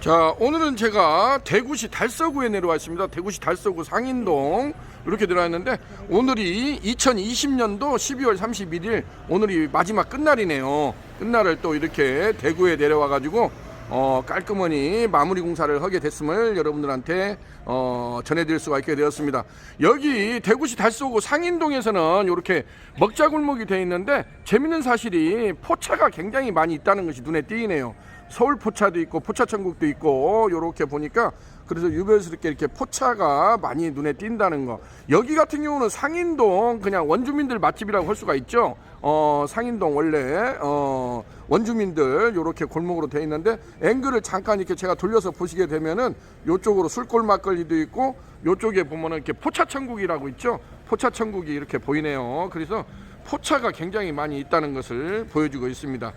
자 오늘은 제가 대구시 달서구에 내려와 있습니다. 대구시 달서구 상인동 이렇게 들어와 있는데 오늘이 2020년도 12월 31일 오늘이 마지막 끝날이네요. 끝날을 또 이렇게 대구에 내려와 가지고 어, 깔끔하니 마무리 공사를 하게 됐음을 여러분들한테 어, 전해드릴 수가 있게 되었습니다. 여기 대구시 달서구 상인동에서는 이렇게 먹자골목이 되어 있는데 재밌는 사실이 포차가 굉장히 많이 있다는 것이 눈에 띄네요. 서울 포차도 있고 포차천국도 있고 이렇게 보니까 그래서 유별스럽게 이렇게 포차가 많이 눈에 띈다는 거. 여기 같은 경우는 상인동 그냥 원주민들 맛집이라고 할 수가 있죠. 어, 상인동 원래 어, 원주민들 이렇게 골목으로 돼 있는데 앵글을 잠깐 이렇게 제가 돌려서 보시게 되면은 이쪽으로 술골 막걸리도 있고 이쪽에 보면은 이렇게 포차천국이라고 있죠. 포차천국이 이렇게 보이네요. 그래서 포차가 굉장히 많이 있다는 것을 보여주고 있습니다.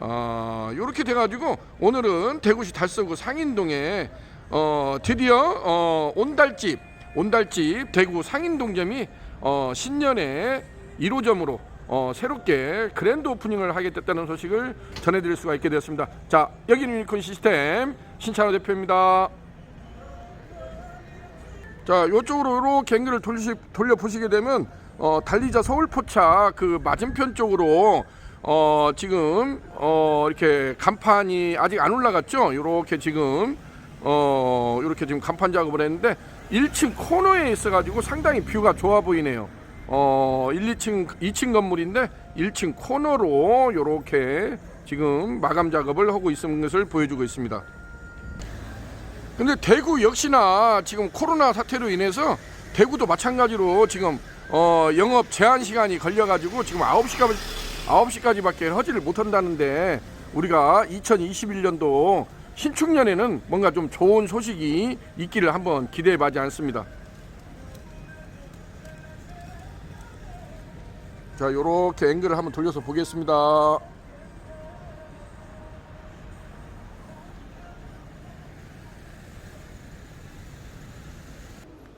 어, 이렇게 돼가지고 오늘은 대구시 달서구 상인동에 어, 드디어 어, 온달집 온달집 대구 상인동점이 어, 신년에 1호점으로 어, 새롭게 그랜드 오프닝을 하게 됐다는 소식을 전해드릴 수가 있게 되었습니다. 자 여기는 유니콘 시스템 신찬호 대표입니다. 자, 이쪽으로 이렇게 앵글을 돌리시, 돌려 보시게 되면 어, 달리자 서울 포차 그 맞은편 쪽으로 어, 지금 어, 이렇게 간판이 아직 안 올라갔죠? 이렇게 지금 어, 이렇게 지금 간판 작업을 했는데 1층 코너에 있어가지고 상당히 뷰가 좋아 보이네요. 어, 1, 2층, 2층 건물인데 1층 코너로 이렇게 지금 마감 작업을 하고 있는 것을 보여주고 있습니다. 근데 대구 역시나 지금 코로나 사태로 인해서 대구도 마찬가지로 지금 어 영업 제한 시간이 걸려가지고 지금 9시까지 9시까지밖에 하지를 못한다는데 우리가 2021년도 신축년에는 뭔가 좀 좋은 소식이 있기를 한번 기대해봐지 않습니다. 자, 요렇게 앵글을 한번 돌려서 보겠습니다.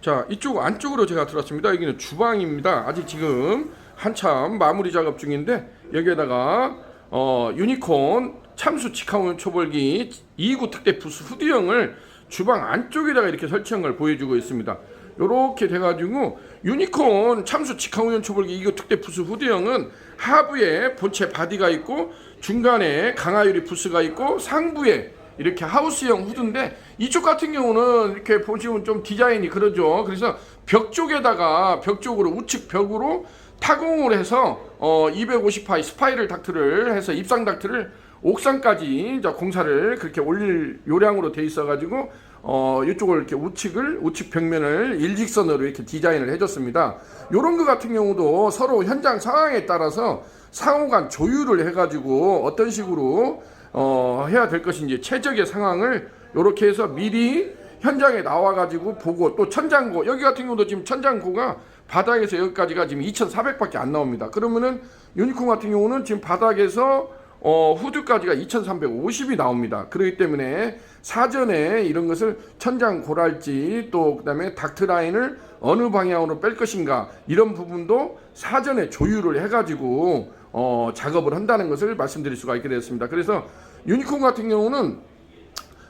자 이쪽 안쪽으로 제가 들어왔습니다. 여기는 주방입니다. 아직 지금 한참 마무리 작업 중인데 여기에다가 어, 유니콘 참수 직화운 초벌기 2구 특대 부스 후드형을 주방 안쪽에다가 이렇게 설치한 걸 보여주고 있습니다 요렇게 돼가지고 유니콘 참수 직화운전 초벌기 2구 특대 부스 후드형은 하부에 본체 바디가 있고 중간에 강화유리 부스가 있고 상부에 이렇게 하우스형 후드인데 이쪽 같은 경우는 이렇게 보시면 좀 디자인이 그러죠. 그래서 벽 쪽에다가 벽 쪽으로 우측 벽으로 타공을 해서 어 250파이 스파이럴 닥트를 해서 입상 닥트를 옥상까지 공사를 그렇게 올릴 요량으로 돼 있어 가지고 어 이쪽을 이렇게 우측을 우측 벽면을 일직선으로 이렇게 디자인을 해줬습니다. 거 같은 경우도 서로 현장 상황에 따라서 상호간 조율을 해가지고 어떤 식으로 어, 해야 될 것인지 최적의 상황을 이렇게 해서 미리 현장에 나와가지고 보고 또 천장고 여기 같은 경우도 지금 천장고가 바닥에서 여기까지가 지금 2,400밖에 안 나옵니다. 그러면은 유니콘 같은 경우는 지금 바닥에서 어, 후드까지가 2,350이 나옵니다. 그렇기 때문에 사전에 이런 것을 천장 고랄지 또 그다음에 닥트 라인을 어느 방향으로 뺄 것인가 이런 부분도 사전에 조율을 해 가지고 어, 작업을 한다는 것을 말씀드릴 수가 있게 되었습니다. 그래서 유니콘 같은 경우는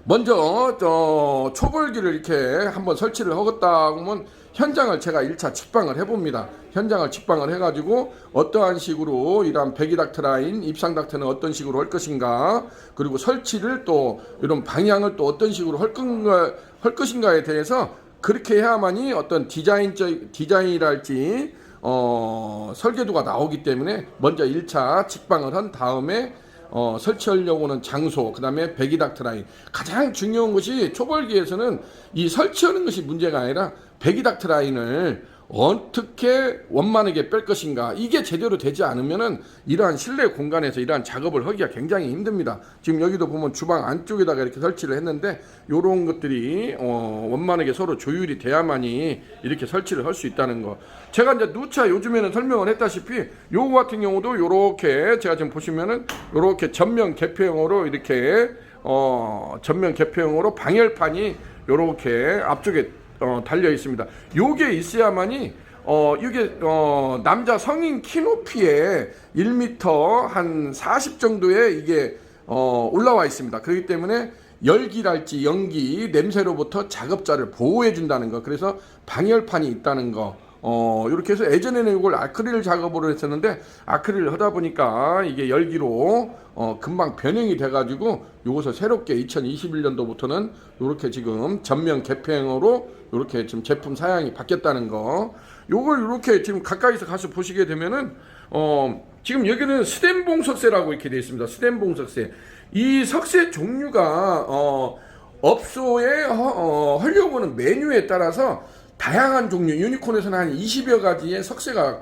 먼저 저 초벌기를 이렇게 한번 설치를 하겠다 하면 현장을 제가 1차 직방을 해봅니다. 현장을 직방을 해가지고 어떠한 식으로 이러한 배기 닥트 라인, 입상 닥트는 어떤 식으로 할 것인가 그리고 설치를 또 이런 방향을 또 어떤 식으로 할, 건가, 할 것인가에 대해서 그렇게 해야만이 어떤 디자인적 디자인이랄지 어, 설계도가 나오기 때문에 먼저 1차 직방을 한 다음에 어, 설치하려고는 장소, 그 다음에 배기 닥트 라인. 가장 중요한 것이 초벌기에서는 이 설치하는 것이 문제가 아니라 배기닥트 라인을 어떻게 원만하게 뺄 것인가 이게 제대로 되지 않으면은 이러한 실내 공간에서 이러한 작업을 하기가 굉장히 힘듭니다. 지금 여기도 보면 주방 안쪽에다가 이렇게 설치를 했는데 이런 것들이 어, 원만하게 서로 조율이 돼야만이 이렇게 설치를 할 수 있다는 거. 제가 이제 누차 요즘에는 설명을 했다시피 요거 같은 경우도 요렇게 제가 지금 보시면은 요렇게 전면 개폐형으로 이렇게 어, 전면 개폐형으로 방열판이 요렇게 앞쪽에 어, 달려 있습니다. 요게 있어야만이 어 이게 어 남자 성인 키 높이에 1m 한 40 정도의 이게 어 올라와 있습니다. 그렇기 때문에 열기랄지 연기, 냄새로부터 작업자를 보호해 준다는 거. 그래서 방열판이 있다는 거. 어, 이렇게 해서 예전에는 이걸 아크릴 작업으로 했었는데 아크릴을 하다 보니까 이게 열기로 어, 금방 변형이 돼 가지고 요것을 새롭게 2021년도부터는 이렇게 지금 전면 개폐형으로 이렇게 지금 제품 사양이 바뀌었다는 거. 요걸 이렇게 지금 가까이서 가서 보시게 되면은 어, 지금 여기는 스덴봉 석쇠라고 이렇게 되어 있습니다. 스덴봉 석쇠. 이 석쇠 종류가 어, 업소에 허, 어, 하려고 하는 메뉴에 따라서 다양한 종류, 유니콘에서는 한 20여 가지의 석쇠가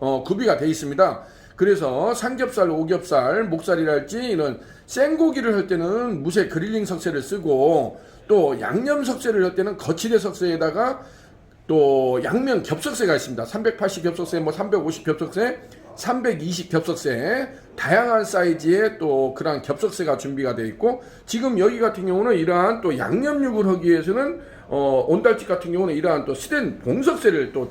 어, 구비가 되어 있습니다. 그래서 삼겹살, 오겹살, 목살이랄지 이런 생고기를 할 때는 무쇠 그릴링 석쇠를 쓰고 또 양념 석쇠를 할 때는 거치대 석쇠에다가 또 양면 겹석쇠가 있습니다. 380 겹석쇠, 뭐350 겹석쇠, 320 겹석쇠, 다양한 사이즈의 또 그러한 겹석쇠가 준비가 되어 있고 지금 여기 같은 경우는 이러한 또 양념육을 하기 위해서는 어 온달집 같은 경우는 이러한 또 스텐 봉석쇠를 또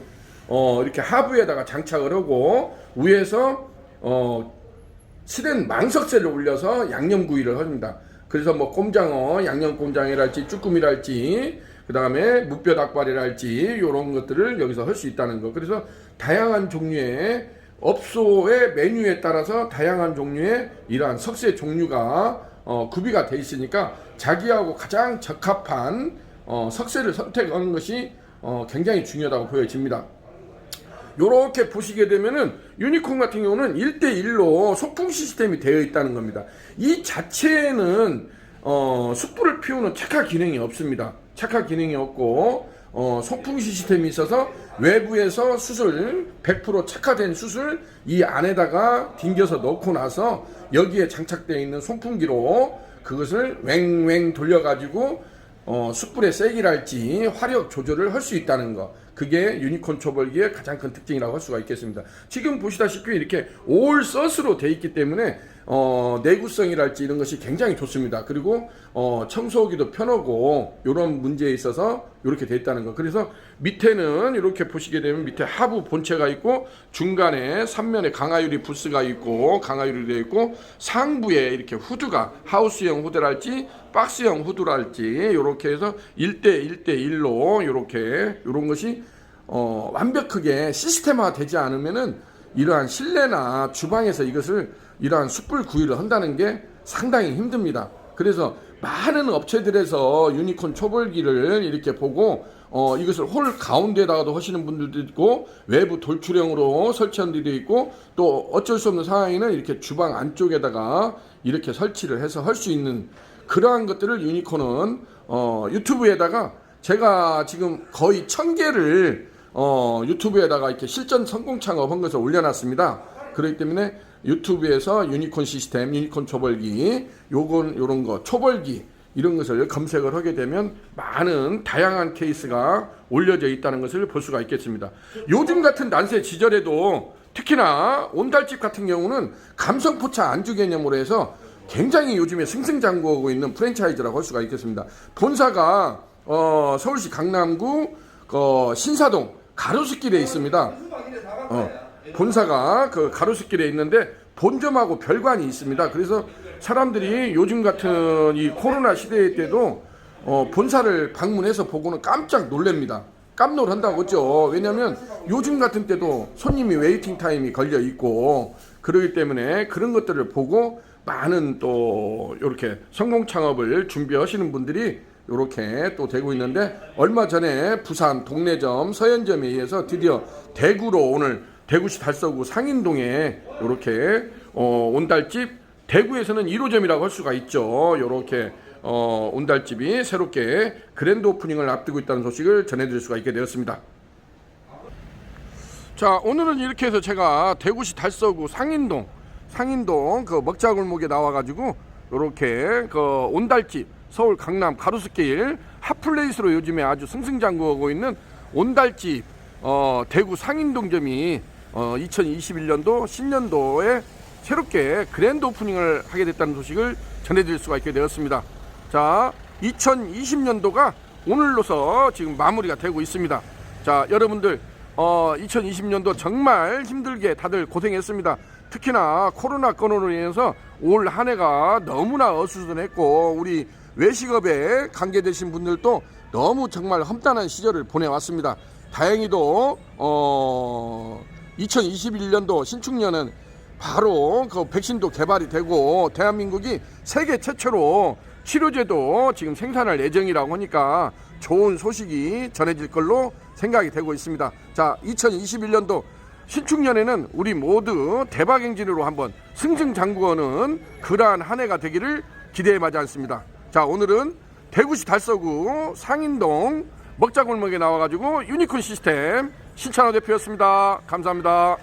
어 이렇게 하부에다가 장착을 하고 위에서 어 스텐 망석쇠를 올려서 양념 구이를 합니다. 그래서 뭐 꼼장어, 양념 꼼장이랄지 쭈꾸미랄지 그 다음에 무뼈 닭발이랄지 이런 것들을 여기서 할 수 있다는 거. 그래서 다양한 종류의 업소의 메뉴에 따라서 다양한 종류의 이러한 석쇠 종류가 어, 구비가 돼 있으니까 자기하고 가장 적합한 어, 석쇠를 선택하는 것이 어, 굉장히 중요하다고 보여집니다. 요렇게 보시게 되면은 유니콘 같은 경우는 1대1로 소풍 시스템이 되어 있다는 겁니다. 이 자체에는 어, 숯불을 피우는 착화 기능이 없습니다. 착화 기능이 없고 어, 소풍 시스템이 있어서 외부에서 숯을 100% 착화된 숯을 이 안에다가 딩겨서 넣고 나서 여기에 장착되어 있는 송풍기로 그것을 웽웽 돌려가지고 어, 숯불의 세기랄지 화력 조절을 할 수 있다는 거. 그게 유니콘 초벌기의 가장 큰 특징이라고 할 수가 있겠습니다. 지금 보시다시피 이렇게 올 서스로 돼 있기 때문에 어, 내구성이랄지 이런 것이 굉장히 좋습니다. 그리고 어, 청소하기도 편하고 이런 문제에 있어서 이렇게 돼 있다는 거. 그래서 밑에는 이렇게 보시게 되면 밑에 하부 본체가 있고 중간에 삼면에 강화유리 부스가 있고 강화유리 되어 있고 상부에 이렇게 후드가 하우스형 후드랄지 박스형 후드랄지 이렇게 해서 1대 1대 1로 이렇게 이런 것이 어, 완벽하게 시스템화 되지 않으면은 이러한 실내나 주방에서 이것을 이러한 숯불 구이를 한다는 게 상당히 힘듭니다. 그래서 많은 업체들에서 유니콘 초벌기를 이렇게 보고 어, 이것을 홀 가운데다가도 하시는 분들도 있고 외부 돌출형으로 설치한 데도 있고 또 어쩔 수 없는 상황에는 이렇게 주방 안쪽에다가 이렇게 설치를 해서 할 수 있는 그러한 것들을 유니콘은 어, 유튜브에다가 제가 지금 거의 천 개를 어, 유튜브에다가 이렇게 실전 성공 창업한 것을 올려놨습니다. 그렇기 때문에 유튜브에서 유니콘 시스템, 유니콘 초벌기, 요건 요런 거 초벌기 이런 것을 검색을 하게 되면 많은 다양한 케이스가 올려져 있다는 것을 볼 수가 있겠습니다. 요즘 같은 난세 지절에도 특히나 온달집 같은 경우는 감성 포차 안주 개념으로 해서 굉장히 요즘에 승승장구하고 있는 프랜차이즈라고 할 수가 있겠습니다. 본사가 어, 서울시 강남구 어, 신사동 가로수길에 있습니다. 어, 본사가 그 가로수길에 있는데 본점하고 별관이 있습니다. 그래서 사람들이 요즘 같은 이 코로나 시대 때도 어, 본사를 방문해서 보고는 깜짝 놀랍니다. 깜놀한다고 그죠? 왜냐하면 요즘 같은 때도 손님이 웨이팅 타임이 걸려 있고 그러기 때문에 그런 것들을 보고 많은 또 이렇게 성공 창업을 준비하시는 분들이 이렇게 또 되고 있는데 얼마 전에 부산 동래점 서현점에 의해서 드디어 대구로 오늘 대구시 달서구 상인동에 이렇게 어, 온달집 대구에서는 1호점이라고 할 수가 있죠. 이렇게 어, 온달집이 새롭게 그랜드 오프닝을 앞두고 있다는 소식을 전해드릴 수가 있게 되었습니다. 자 오늘은 이렇게 해서 제가 대구시 달서구 상인동 상인동 그 먹자골목에 나와가지고 이렇게 그 온달집 서울 강남 가로수길 핫플레이스로 요즘에 아주 승승장구하고 있는 온달집 어, 대구 상인동점이 어, 2021년도 신년도에 새롭게 그랜드 오프닝을 하게 됐다는 소식을 전해드릴 수가 있게 되었습니다. 자, 2020년도가 오늘로서 지금 마무리가 되고 있습니다. 자, 여러분들 어, 2020년도 정말 힘들게 다들 고생했습니다. 특히나 코로나 건으로 인해서 올 한 해가 너무나 어수선했고 우리 외식업에 관계되신 분들도 너무 정말 험난한 시절을 보내왔습니다. 다행히도 어 2021년도 신축년은 바로 그 백신도 개발이 되고 대한민국이 세계 최초로 치료제도 지금 생산할 예정이라고 하니까 좋은 소식이 전해질 걸로 생각이 되고 있습니다. 자, 2021년도 신축년에는 우리 모두 대박 행진으로 한번 승승장구하는 그러한 한 해가 되기를 기대해 마지 않습니다. 자, 오늘은 대구시 달서구 상인동 먹자골목에 나와가지고 유니콘 시스템 신찬호 대표였습니다. 감사합니다.